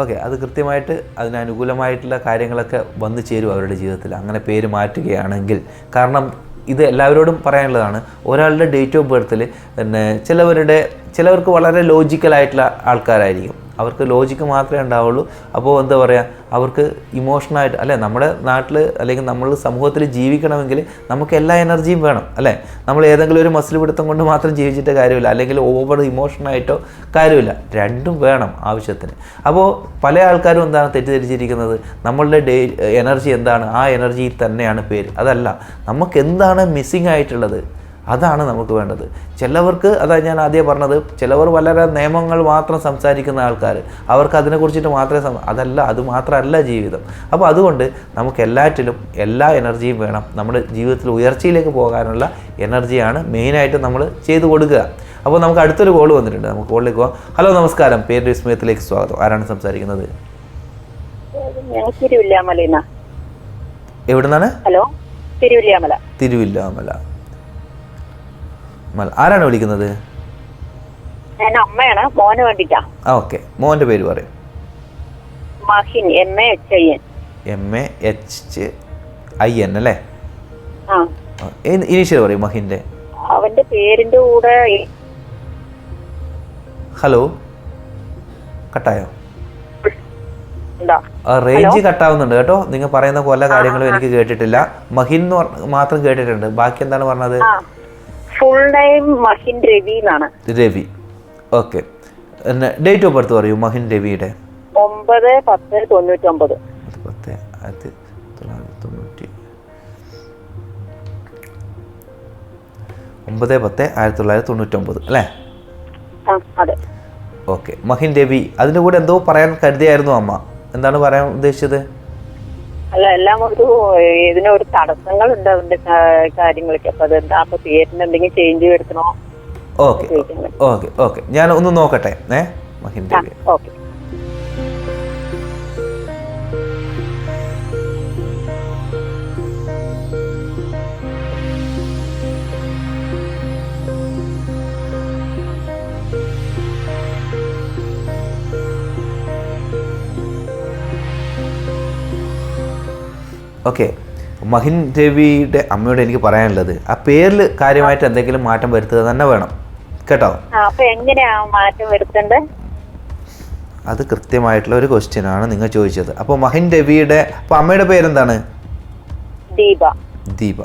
Okay അത് കൃത്യമായിട്ട് അതിനനുകൂലമായിട്ടുള്ള കാര്യങ്ങളൊക്കെ വന്നു ചേരും അവരുടെ ജീവിതത്തിൽ. അങ്ങനെ പേര് മാറ്റുകയാണെങ്കിൽ. കാരണം ഇത് എല്ലാവരോടും പറയാനുള്ളതാണ് ഒരാളുടെ ഡേറ്റ് ഓഫ് ബർത്തിൽ പിന്നെ ചിലവരുടെ ചിലവർക്ക് വളരെ ലോജിക്കലായിട്ടുള്ള ആൾക്കാരായിരിക്കും. അവർക്ക് ലോജിക്ക് മാത്രമേ ഉണ്ടാവുള്ളൂ. അപ്പോൾ എന്താ പറയുക അവർക്ക് ഇമോഷണലായിട്ട് അല്ലേ? നമ്മുടെ നാട്ടിൽ അല്ലെങ്കിൽ നമ്മൾ സമൂഹത്തിൽ ജീവിക്കണമെങ്കിൽ നമുക്ക് എല്ലാ എനർജിയും വേണം അല്ലേ? നമ്മൾ ഏതെങ്കിലും ഒരു മസിൽ പിടുത്തം കൊണ്ട് മാത്രം ജീവിച്ചിട്ട് കാര്യമില്ല. അല്ലെങ്കിൽ ഓവർ ഇമോഷണലായിട്ടോ കാര്യമില്ല. രണ്ടും വേണം ആവശ്യത്തിന്. അപ്പോൾ പല ആൾക്കാരും എന്താണ് തെറ്റിദ്ധരിച്ചിരിക്കുന്നത്? നമ്മളുടെ ഡേ എനർജി എന്താണ്? ആ എനർജി തന്നെയാണ് പേര്. അതല്ല നമുക്ക് എന്താണ് മിസ്സിങ് ആയിട്ടുള്ളത്? അതാണ് നമുക്ക് വേണ്ടത്. ചിലവർക്ക് അതാ ഞാൻ ആദ്യം പറഞ്ഞത് ചിലവർ വളരെ നിയമങ്ങൾ മാത്രം സംസാരിക്കുന്ന ആൾക്കാർ. അവർക്ക് അതിനെക്കുറിച്ചിട്ട് മാത്രമേ അതല്ല അത് മാത്രമല്ല ജീവിതം. അപ്പോൾ അതുകൊണ്ട് നമുക്ക് എല്ലാറ്റിലും എല്ലാ എനർജിയും വേണം. നമ്മുടെ ജീവിതത്തിൽ ഉയർച്ചയിലേക്ക് പോകാനുള്ള എനർജിയാണ് മെയിനായിട്ട് നമ്മൾ ചെയ്തു കൊടുക്കുക. അപ്പോൾ നമുക്ക് അടുത്തൊരു കോൾ വന്നിട്ടുണ്ട്. നമുക്ക് കോളിലേക്ക് പോകാം ഹലോ നമസ്കാരം. പേര് വിസ്മയത്തിലേക്ക് സ്വാഗതം. ആരാണ് സംസാരിക്കുന്നത്? എവിടുന്നാണ്? ഹലോ തിരുവില്ലാമല. തിരുവില്ലാമല. മല ആരാണ് വിളിക്കുന്നത്? ഞാൻ അമ്മയാണ് മോന് വേണ്ടിട്ടാ ആ ഓക്കെ. മോന്റെ പേര് പറയും. Mahin M A H I N M A H I N അല്ലേ? ഇനീഷ്യൽ പറയും മഹിന്റെ അവന്റെ പേരിന്റെ കൂടെ ഹലോ? കട്ടായോ? റേഞ്ച് കട്ടാവുന്നുണ്ട് കേട്ടോ. നിങ്ങൾ പറയുന്ന പോലെ കാര്യങ്ങളും എനിക്ക് കേട്ടിട്ടില്ല. മഹിൻ മാത്രം കേട്ടിട്ടുണ്ട്. ബാക്കി എന്താണ് പറഞ്ഞത്? ഫുൾ നെയിം മഹിൻ രവി എന്നാണ് Ravi okay date of birth പറയൂ മഹിൻ രവിയുടെ ഒമ്പത് പത്ത് തൊണ്ണൂറ്റൊമ്പത്. ഒമ്പത് പത്ത് ആയിരത്തി തൊള്ളായിരത്തി തൊണ്ണൂറ്റി ഒമ്പത് പത്ത് ആയിരത്തി തൊള്ളായിരത്തി തൊണ്ണൂറ്റൊമ്പത് അല്ലേ? ഓക്കെ മഹിൻ രവി അതിന്റെ കൂടെ എന്തോ പറയാൻ കരുതിയായിരുന്നു അമ്മ. എന്താണ് പറയാൻ ഉദ്ദേശിച്ചത്? അല്ല എല്ലാം ഒരു ഇതിനൊരു തടസ്സങ്ങൾ ഉണ്ട് അതിന്റെ കാര്യങ്ങളൊക്കെ അപ്പൊ അതെന്താ അപ്പൊ തിയേറ്ററിന് എന്തെങ്കിലും ചേഞ്ച് വരുത്തണോ? Okay okay okay. ഞാൻ ഒന്ന് നോക്കട്ടെ ഏ? മഹിൻ ആ ഓക്കെ. ഓക്കെ. മഹിൻ ദേവിയുടെ അമ്മയോട് എനിക്ക് പറയാനുള്ളത് ആ പേരിൽ കാര്യമായിട്ട് എന്തെങ്കിലും മാറ്റം വരുത്തുക തന്നെ വേണം. കേട്ടോ? അത് കൃത്യമായിട്ടുള്ള ഒരു ക്വസ്റ്റ്യൻ ആണ് നിങ്ങൾ ചോദിച്ചത്. അപ്പോൾ മഹിൻ രവിയുടെ അപ്പൊ അമ്മയുടെ പേരെന്താണ്? ദീപ. ദീപ.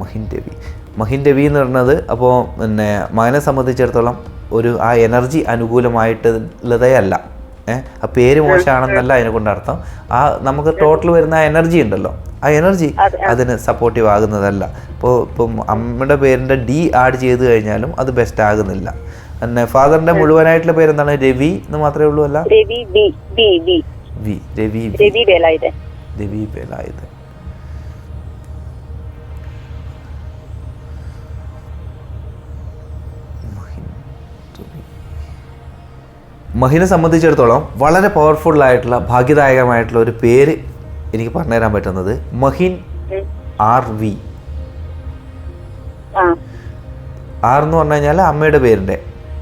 മഹിൻ രവി. മഹിൻ രവി എന്ന് പറയുന്നത് അപ്പോൾ പിന്നെ മകനെ സംബന്ധിച്ചിടത്തോളം ഒരു ആ എനർജി അനുകൂലമായിട്ടുള്ളതേ അല്ല. ഏഹ് ആ പേര് മോശമാണെന്നല്ല അതിനെ കൊണ്ട് അർത്ഥം. ആ നമുക്ക് ടോട്ടൽ വരുന്ന ആ എനർജി ഉണ്ടല്ലോ. ആ എനർജി അതിന് സപ്പോർട്ടീവ് ആകുന്നതല്ല. ഇപ്പോൾ ഇപ്പം അമ്മയുടെ പേരിന്റെ ഡി ആഡ് ചെയ്ത് കഴിഞ്ഞാലും അത് ബെസ്റ്റ് ആകുന്നില്ല. പിന്നെ ഫാദറിന്റെ മുഴുവനായിട്ടുള്ള പേരെന്താണ്? രവി എന്ന് മാത്രമേ ഉള്ളൂ അല്ല? രവി രവി. രവി വേലായുധൻ. മഹിനെ സംബന്ധിച്ചിടത്തോളം വളരെ പവർഫുൾ ആയിട്ടുള്ള ഭാഗ്യദായകമായിട്ടുള്ള ഒരു പേര് എനിക്ക് പറഞ്ഞുതരാൻ പറ്റുന്നത് മഹിൻ. R V. ആർ എന്ന് പറഞ്ഞു കഴിഞ്ഞാൽ അമ്മയുടെ പേരിന്റെ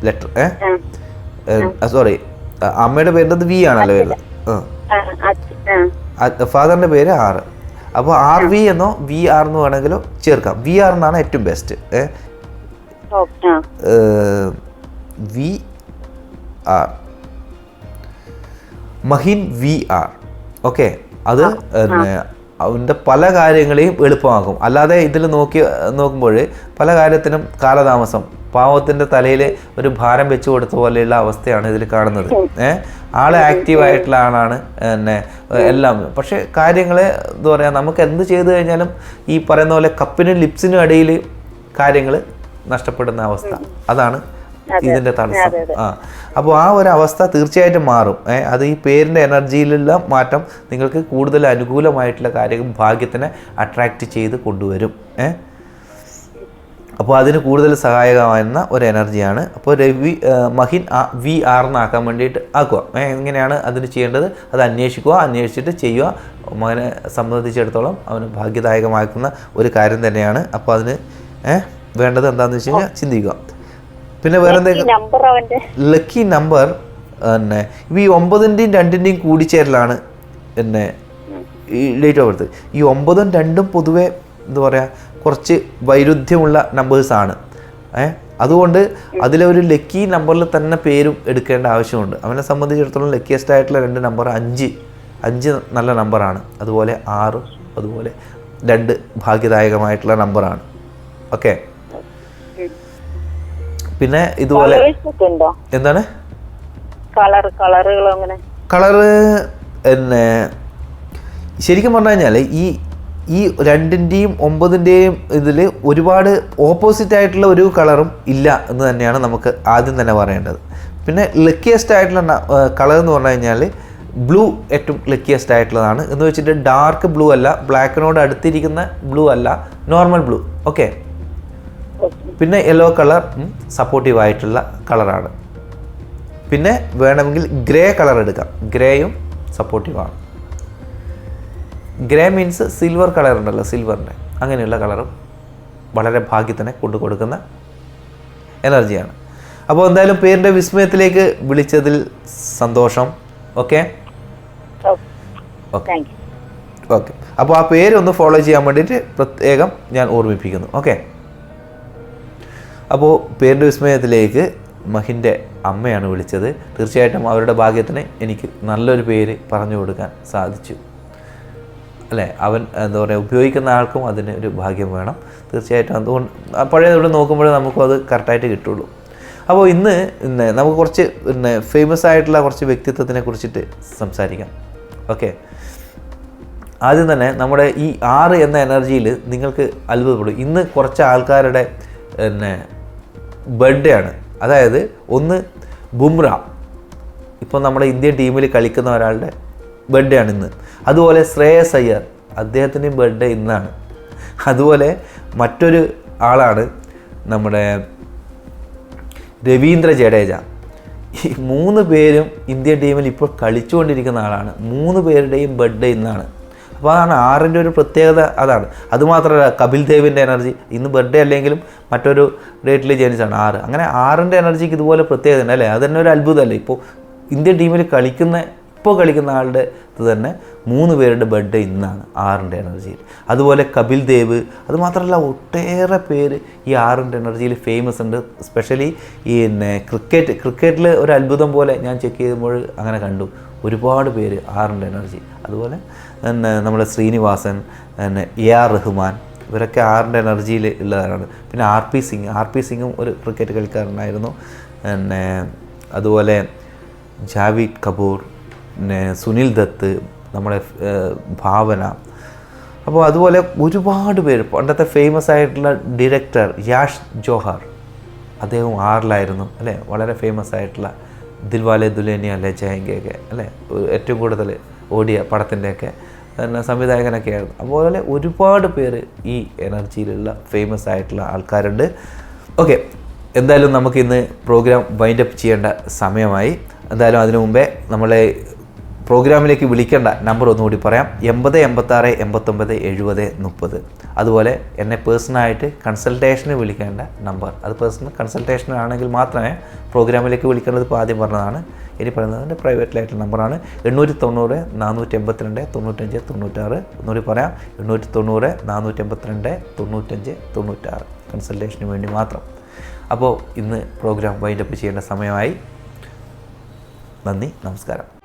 ലെറ്റർ ഏ? സോറി അമ്മയുടെ പേരിന്റെ വി ആണല്ലോ വരുന്നത്. ഫാദറിന്റെ ഫാദറിന്റെ പേര് ആർ. അപ്പോൾ ആർ വി എന്നോ വി ആർ എന്ന് വേണമെങ്കിലോ ചേർക്കാം. വി ആർ എന്നാണ് ഏറ്റവും best V R. Mahin V R. Okay അത് അവന്റെ പല കാര്യങ്ങളെയും എളുപ്പമാക്കും. അല്ലാതെ ഇതിൽ നോക്കി നോക്കുമ്പോൾ പല കാര്യത്തിനും കാലതാമസം. പാവത്തിന്റെ തലയിൽ ഒരു ഭാരം വെച്ചു കൊടുത്ത പോലെയുള്ള അവസ്ഥയാണ് ഇതിൽ കാണുന്നത്. ഏഹ് ആൾ ആക്റ്റീവായിട്ടുള്ള ആളാണ് പിന്നെ എല്ലാം. പക്ഷേ കാര്യങ്ങൾ എന്താ പറയുക നമുക്ക് എന്ത് ചെയ്തു കഴിഞ്ഞാലും ഈ പറയുന്ന പോലെ കപ്പിനും ലിപ്സിനും ഇടയിൽ കാര്യങ്ങൾ നഷ്ടപ്പെടുന്ന അവസ്ഥ. അതാണ് ഇതിന്റെ തടസ്സം. ആ. അപ്പോൾ ആ ഒരു അവസ്ഥ തീർച്ചയായിട്ടും മാറും. ഏഹ് അത് ഈ പേരിന്റെ എനർജിയിലുള്ള മാറ്റം നിങ്ങൾക്ക് കൂടുതൽ അനുകൂലമായിട്ടുള്ള കാര്യം ഭാഗ്യത്തിനെ അട്രാക്റ്റ് ചെയ്ത് കൊണ്ടുവരും. ഏഹ് അപ്പോൾ അതിന് കൂടുതൽ സഹായകമാകുന്ന ഒരു എനർജിയാണ്. അപ്പോൾ രവി മഹിൻ ആ വി ആർ എന്നാക്കാൻ വേണ്ടിയിട്ട് ആക്കുക. എങ്ങനെയാണ് അതിന് ചെയ്യേണ്ടത്? അത് അന്വേഷിക്കുക അന്വേഷിച്ചിട്ട് ചെയ്യുക. മകനെ സംബന്ധിച്ചിടത്തോളം അവന് ഭാഗ്യദായകമാക്കുന്ന ഒരു കാര്യം തന്നെയാണ്. അപ്പോൾ അതിന് വേണ്ടത് എന്താണെന്ന് വെച്ച് കഴിഞ്ഞാൽ ചിന്തിക്കുക. പിന്നെ വേറെ ലക്കി നമ്പർ പിന്നെ ഈ ഒമ്പതിന്റെയും രണ്ടിന്റെയും കൂടിച്ചേരലാണ് പിന്നെ ഈ ഡേറ്റ് ഓഫ് ബർത്ത് ഈ ഒമ്പതും രണ്ടും പൊതുവെ എന്താ പറയുക കുറച്ച് വൈരുദ്ധ്യമുള്ള നമ്പേഴ്സാണ് ഏ? അതുകൊണ്ട് അതിലെ ഒരു ലക്കി നമ്പറിൽ തന്നെ പേരും എടുക്കേണ്ട ആവശ്യമുണ്ട്. അവനെ സംബന്ധിച്ചിടത്തോളം ലക്കിയസ്റ്റ് ആയിട്ടുള്ള രണ്ട് നമ്പർ അഞ്ച്. അഞ്ച് നല്ല നമ്പറാണ് അതുപോലെ ആറ് അതുപോലെ രണ്ട് ഭാഗ്യദായകമായിട്ടുള്ള നമ്പറാണ് ഓക്കെ പിന്നെ ഇതുപോലെ എന്താണ്? കളർ കളറുകൾ അങ്ങനെ? കളറ് പിന്നെ ശരിക്കും പറഞ്ഞു കഴിഞ്ഞാൽ ഈ ഈ രണ്ടിന്റെയും ഒമ്പതിന്റെയും ഇതിൽ ഒരുപാട് ഓപ്പോസിറ്റ് ആയിട്ടുള്ള ഒരു കളറും ഇല്ല എന്ന് തന്നെയാണ് നമുക്ക് ആദ്യം തന്നെ പറയേണ്ടത്. പിന്നെ ലക്കിയസ്റ്റ് ആയിട്ടുള്ള കളർ എന്ന് പറഞ്ഞു കഴിഞ്ഞാൽ ബ്ലൂ ഏറ്റവും ലക്കിയസ്റ്റ് ആയിട്ടുള്ളതാണ്. എന്ന് വെച്ചിട്ട് ഡാർക്ക് ബ്ലൂ അല്ല ബ്ലാക്കിനോട് അടുത്തിരിക്കുന്ന ബ്ലൂ അല്ല നോർമൽ ബ്ലൂ ഓക്കെ പിന്നെ യെല്ലോ കളർ സപ്പോർട്ടീവ് ആയിട്ടുള്ള കളറാണ് പിന്നെ വേണമെങ്കിൽ ഗ്രേ കളർ എടുക്കാം. ഗ്രേയും സപ്പോർട്ടീവാണ് ഗ്രേ മീൻസ് സിൽവർ കളർ ഉണ്ടല്ലോ സിൽവറിന്റെ അങ്ങനെയുള്ള കളറും വളരെ ഭാഗ്യത്തിനെ കൊണ്ടു കൊടുക്കുന്ന എനർജിയാണ് അപ്പോൾ എന്തായാലും പേരിന്റെ വിസ്മയത്തിലേക്ക് വിളിച്ചതിൽ സന്തോഷം. ഓക്കെ ഓക്കെ ഓക്കെ അപ്പോൾ ആ പേര് ഒന്ന് ഫോളോ ചെയ്യാൻ വേണ്ടിയിട്ട് പ്രത്യേകം ഞാൻ ഓർമ്മിപ്പിക്കുന്നു. ഓക്കെ അപ്പോൾ പേരിന്റെ വിസ്മയത്തിലേക്ക് മഹിന്റെ അമ്മയാണ് വിളിച്ചത്. തീർച്ചയായിട്ടും അവരുടെ ഭാഗ്യത്തിന് എനിക്ക് നല്ലൊരു പേര് പറഞ്ഞു കൊടുക്കാൻ സാധിച്ചു. അല്ലേ? അവൻ എന്താ പറയുക ഉപയോഗിക്കുന്ന ആൾക്കും അതിന് ഒരു ഭാഗ്യം വേണം. തീർച്ചയായിട്ടും അതുകൊണ്ട് ആ നോക്കുമ്പോൾ നമുക്കും അത് കറക്റ്റായിട്ട് കിട്ടുള്ളൂ. അപ്പോൾ ഇന്ന് പിന്നെ നമുക്ക് കുറച്ച് പിന്നെ ഫേമസ് ആയിട്ടുള്ള കുറച്ച് വ്യക്തിത്വത്തിനെ കുറിച്ചിട്ട് സംസാരിക്കാം. ഓക്കെ? ആദ്യം തന്നെ നമ്മുടെ ഈ ആറ് എന്ന എനർജിയിൽ നിങ്ങൾക്ക് അത്ഭുതപ്പെടും. ഇന്ന് കുറച്ച് ആൾക്കാരുടെ പിന്നെ ബർത്ത്ഡേ ആണ്. അതായത് ഒന്ന് ബുംറ. ഇപ്പോൾ നമ്മുടെ ഇന്ത്യൻ ടീമിൽ കളിക്കുന്ന ഒരാളുടെ ബർത്ത്ഡേ ആണ് ഇന്ന്. അതുപോലെ ശ്രേയസ് അയ്യർ. അദ്ദേഹത്തിന്റെയും ബർത്ത്ഡേ ഇന്നാണ്. അതുപോലെ മറ്റൊരു ആളാണ് നമ്മുടെ രവീന്ദ്ര ജഡേജ. ഈ മൂന്ന് പേരും ഇന്ത്യൻ ടീമിൽ ഇപ്പോൾ കളിച്ചുകൊണ്ടിരിക്കുന്ന ആളാണ്. മൂന്ന് പേരുടെയും ബർത്ത്ഡേ ഇന്നാണ്. അപ്പോൾ അതാണ് ആറിന്റെ ഒരു പ്രത്യേകത. അതാണ്. അതുമാത്രമല്ല കപിൽ ദേവിന്റെ എനർജി. ഇന്ന് ബർത്ത്ഡേ അല്ലെങ്കിലും മറ്റൊരു ഡേറ്റിൽ ജനിച്ചാണ് ആറ്. അങ്ങനെ ആറിന്റെ എനർജിക്ക് ഇതുപോലെ പ്രത്യേകത ഉണ്ട് അല്ലേ? അത് തന്നെ ഒരു അത്ഭുതമല്ലേ? ഇപ്പോൾ ഇന്ത്യൻ ടീമിൽ കളിക്കുന്ന ഇപ്പോൾ കളിക്കുന്ന ആളുടെ ഇത് തന്നെ മൂന്ന് പേരുടെ ബർത്ത്ഡേ ഇന്നാണ് ആറിന്റെ എനർജിയിൽ. അതുപോലെ കപിൽ ദേവ് അതുമാത്രമല്ല ഒട്ടേറെ പേര് ഈ ആറിന്റെ എനർജിയിൽ ഫേമസ് ഉണ്ട്. സ്പെഷ്യലി ഈ പിന്നെ ക്രിക്കറ്റ് ക്രിക്കറ്റിൽ ഒരു അത്ഭുതം പോലെ ഞാൻ ചെക്ക് ചെയ്യുമ്പോൾ അങ്ങനെ കണ്ടു. ഒരുപാട് പേര് ആറിന്റെ എനർജി. അതുപോലെ പിന്നെ നമ്മുടെ ശ്രീനിവാസൻ പിന്നെ എ ആർ റഹ്മാൻ ഇവരൊക്കെ ആറിന്റെ എനർജിയിൽ ഉള്ളവരാണ്. പിന്നെ R P Singh R P സിംഗും ഒരു ക്രിക്കറ്റ് കളിക്കാരനായിരുന്നു. പിന്നെ അതുപോലെ ജാവിദ് കപൂർ പിന്നെ സുനിൽ ദത്ത് നമ്മുടെ ഭാവന. അപ്പോൾ അതുപോലെ ഒരുപാട് പേര്. പണ്ടത്തെ ഫേമസ് ആയിട്ടുള്ള ഡിറക്ടർ യാഷ് ജോഹർ. അദ്ദേഹം ആറിലായിരുന്നു അല്ലേ? വളരെ ഫേമസ് ആയിട്ടുള്ള ദിൽവാലെ ദുലേനിയ അല്ലേ ജയങ്കയൊക്കെ അല്ലേ? ഏറ്റവും കൂടുതൽ ഓടിയ പടത്തിന്റെയൊക്കെ പിന്നെ സംവിധായകനൊക്കെ ആയിരുന്നു. അതുപോലെ ഒരുപാട് പേര് ഈ എനർജിയിലുള്ള ഫേമസ് ആയിട്ടുള്ള ആൾക്കാരുണ്ട്. ഓക്കെ എന്തായാലും നമുക്ക് ഇന്ന് പ്രോഗ്രാം വൈൻഡപ്പ് ചെയ്യേണ്ട സമയമായി. എന്തായാലും അതിനു മുമ്പേ നമ്മളെ പ്രോഗ്രാമിലേക്ക് വിളിക്കേണ്ട നമ്പർ ഒന്നുകൂടി പറയാം. എൺപത് എൺപത്താറ് എൺപത്തൊമ്പത് എഴുപത് മുപ്പത്. അതുപോലെ എന്നെ പേഴ്സണായിട്ട് കൺസൾട്ടേഷന് വിളിക്കേണ്ട നമ്പർ. അത് പേഴ്സണൽ കൺസൾട്ടേഷൻ ആണെങ്കിൽ മാത്രമേ പ്രോഗ്രാമിലേക്ക് വിളിക്കേണ്ടത് ഇപ്പോൾ ആദ്യം പറഞ്ഞതാണ്. ഇനി പറയുന്നത് എന്റെ പ്രൈവറ്റിലായിട്ടുള്ള നമ്പറാണ്. എണ്ണൂറ്റി തൊണ്ണൂറ് നാനൂറ്റി എൺപത്തിരണ്ട് തൊണ്ണൂറ്റഞ്ച് തൊണ്ണൂറ്റാറ്. ഒന്നുകൂടി പറയാം. എണ്ണൂറ്റി തൊണ്ണൂറ് നാനൂറ്റി എൺപത്തിരണ്ട് തൊണ്ണൂറ്റഞ്ച് തൊണ്ണൂറ്റാറ്. കൺസൾട്ടേഷന് വേണ്ടി മാത്രം. അപ്പോൾ ഇന്ന് പ്രോഗ്രാം വൈൻഡപ്പ് ചെയ്യേണ്ട സമയമായി. നന്ദി നമസ്കാരം.